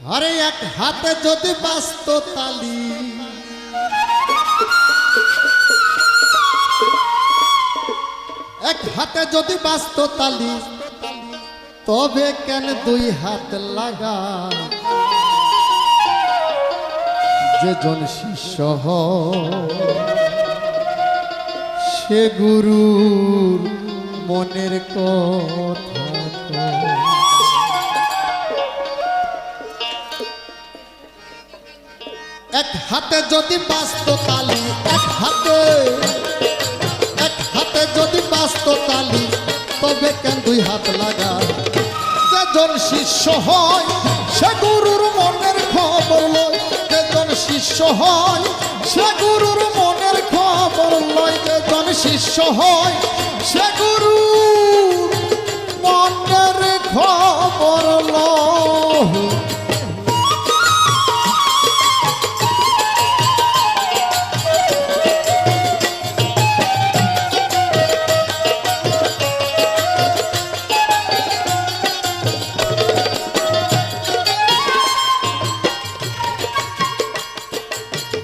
আরে এক হাতে যদি বাস্ত তালি। এক হাতে যদি বাস্ত তালি, তবে কেন দুই হাত লাগা? যে জন শিষ্য সে গুরুর মনের কথা এক হাতে যদি বাস্ত তালি এক হাতে এক হাতে যদি বাস্ত তালি তবে কেন দুই হাত লাগা যেজন শিষ্য হয়, সে গুরুর মনের খবর লয়। যেজন শিষ্য হয়, সে গুরুর মনের খবর লয়। যেজন শিষ্য হয়, সে গুরুর মনের খবর লয়।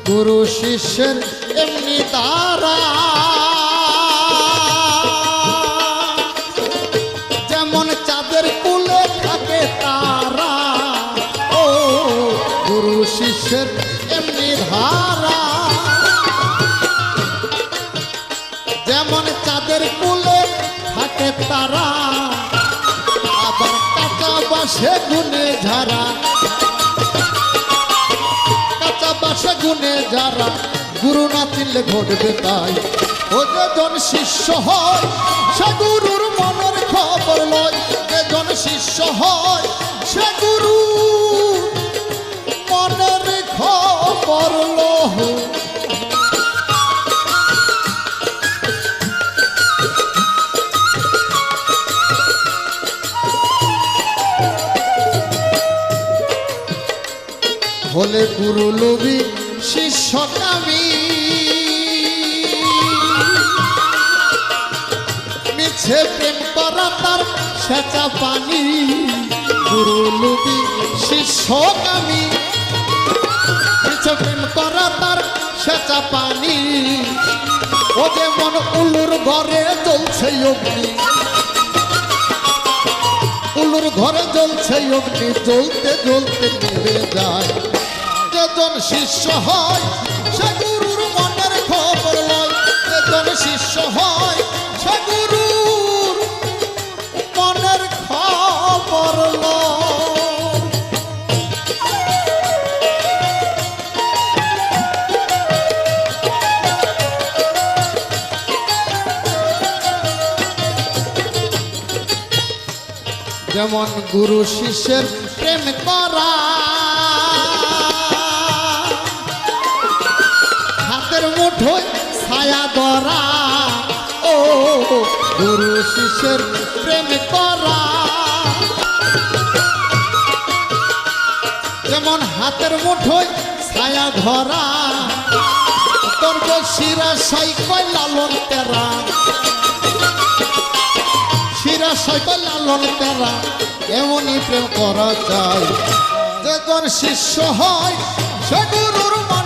গুরু শিষ্যের এমনি তারা যেমন চাঁদের কুলে থাকে তারা, ও গুরু শিষ্যের এমনি ধারা। যেমন চাঁদের কুলে থাকে তারা, আবার কাঁচা বাসে গুনে ঝাড়া বাসে গুনে যারা, গুরু না চিনলে ঘটবে তাই। ও যেজন শিষ্য হয়, সে গুরুর মনের খবর লয়। যেজন শিষ্য হয়, সে হলে গুরু লোভী শিষ্য কামি। মিছে প্রেম করা তার সেচা পানি। গুরু লোভী শিষ্য কামি। মিছে প্রেম করা তার সেচা পানি। ও যেমন উলুর ঘরে জ্বলছে অগ্নি। উলুর ঘরে জ্বলছে অগ্নি, জ্বলতে জ্বলতে নেমে যায়। শিষ্য হয়, সে গুরুর মনের খবর লয়। শিষ্য হয়, সে গুরুর মনের খবর যেমন গুরু শিষ্যের প্রেম করা হাতের ছায়া ধরা ও, গুরু শিষ্যের প্রেম করা। যেমন হাতের মুঠোয় ছায়া ধরা, তোর শিরা সাই কয় লালন তেরা। শিরা সাইকেল লালন তেরা এমনই প্রেম করা যায়। যেজন শিষ্য হয়, সে গুরুর লয়